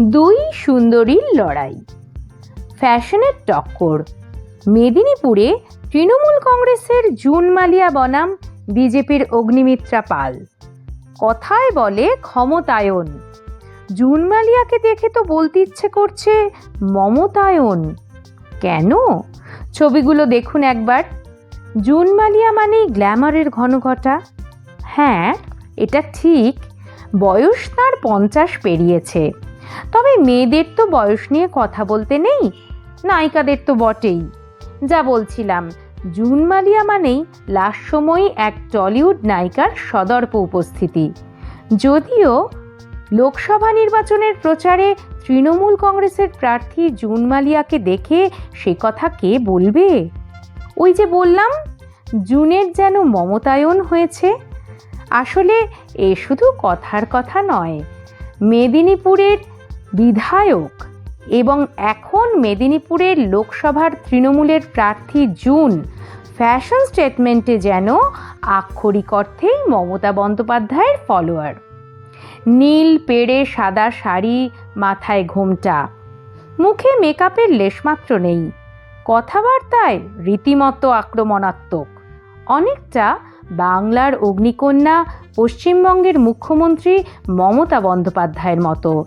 দুই সুন্দরীর লড়াই। ফ্যাশনের টক্কর। মেদিনীপুরে তৃণমূল কংগ্রেসের জুন মালিয়া বনাম, বিজেপির অগ্নিমিত্রা পাল। কথায় বলে ক্ষমতায়ন। জুন মালিয়াকে দেখে তো বলতে ইচ্ছে করছে মমতায়ন। কেন? ছবিগুলো দেখুন একবার। জুন মালিয়া মানেই গ্ল্যামারের ঘনঘটা। হ্যাঁ এটা ঠিক। বয়স তার পঞ্চাশ পেরিয়েছে। তবে মেয়েদের তো বয়স নিয়ে কথা বলতে নেই। নায়িকাদের তো বটেই। যা বলছিলাম, জুন মালিয়া মানেই লাস্যময়ী এক টলিউড নায়িকার সদর্প উপস্থিতি। যদিও লোকসভা নির্বাচনের প্রচারে তৃণমূল কংগ্রেসের প্রার্থী জুন মালিয়াকে দেখে সে কথা কে বলবে? ওই যে বললাম, জুনের যেন মমতায়ন হয়েছে। আসলে এ শুধু কথার কথা নয়, মেদিনীপুরের বিধায়ক এবং এখন মেদিনীপুরের লোকসভার তৃণমূলের প্রার্থী জুন ফ্যাশন স্টেটমেন্টে যেন আক্ষরিক অর্থেই মমতা বন্দ্যোপাধ্যায়ের ফলোয়ার। নীল, পেড়ে, সাদা শাড়ি, মাথায় ঘোমটা। মুখে মেকআপের লেশমাত্র নেই। কথাবার্তায় রীতিমতো আক্রমণাত্মক। অনেকটা বাংলার অগ্নিকন্যা পশ্চিমবঙ্গের মুখ্যমন্ত্রী মমতা বন্দ্যোপাধ্যায়ের মতো।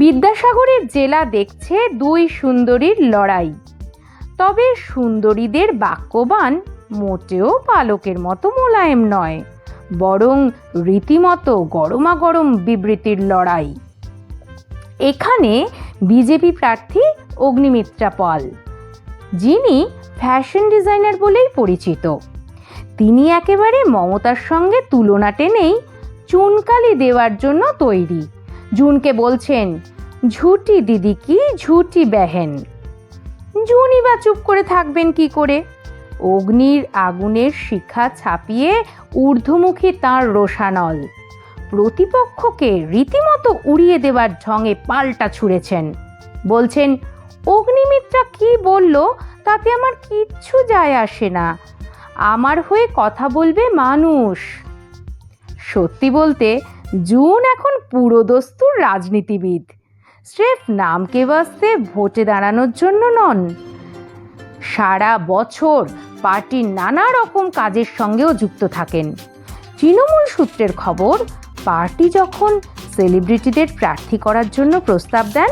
বিদ্যাসাগরের জেলা দেখছে দুই সুন্দরীর লড়াই। তবে সুন্দরীদের বাক্যবান মোটেও পালকের মতো মোলায়েম নয়, বরং রীতিমতো গরমা গরম বিবৃতির লড়াই। এখানে বিজেপি প্রার্থী অগ্নিমিত্রা পাল, যিনি ফ্যাশন ডিজাইনার বলেই পরিচিত। তিনি একেবারে মমতার সঙ্গে তুলনা টেনেই চুনকালি দেওয়ার জন্য তৈরি। জুনকে বলছেন, ঝুটি দিদি কি ঝুটি বেহেন। জুনই বা চুপ করে থাকবেন কি করে? অগ্নির আগুনের শিখা ছাপিয়ে ঊর্ধ্বমুখী তাঁর রোষানল প্রতিপক্ষকে রীতিমতো উড়িয়ে দেওয়ার ঢঙে পাল্টা ছুঁড়েছেন। বলছেন, অগ্নিমিত্রা কি বলল, তাতে আমার কিচ্ছু যায় আসে না। আমার হয়ে কথা বলবে মানুষ। সত্যি বলতে জুন এখন পুরোদস্তুর রাজনীতিবিদ। স্রেফ নামকে বাঁচতে ভোটে দাঁড়ানোর জন্য নন। সারা বছর পার্টির নানা রকম কাজের সঙ্গেও যুক্ত থাকেন। তৃণমূল সূত্রের খবর, পার্টি যখন সেলিব্রিটিদের প্রার্থী করার জন্য প্রস্তাব দেন,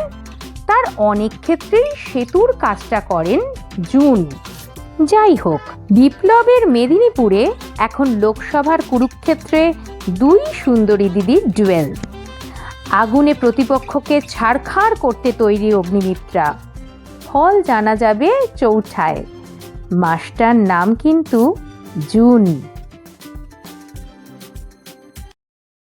তার অনেক ক্ষেত্রেই সেতুর কাজটা করেন জুন। যাই হোক, বিপ্লবের মেদিনীপুরে এখন লোকসভার কুরুক্ষেত্রে দুই সুন্দরী দিদির ডুয়েল। আগুনে প্রতিপক্ষকে ছাড়খাড় করতে তৈরি অগ্নিমিত্রা ফল জানা যাবে চৌঠায়। মাস্টার নাম কিন্তু জুন।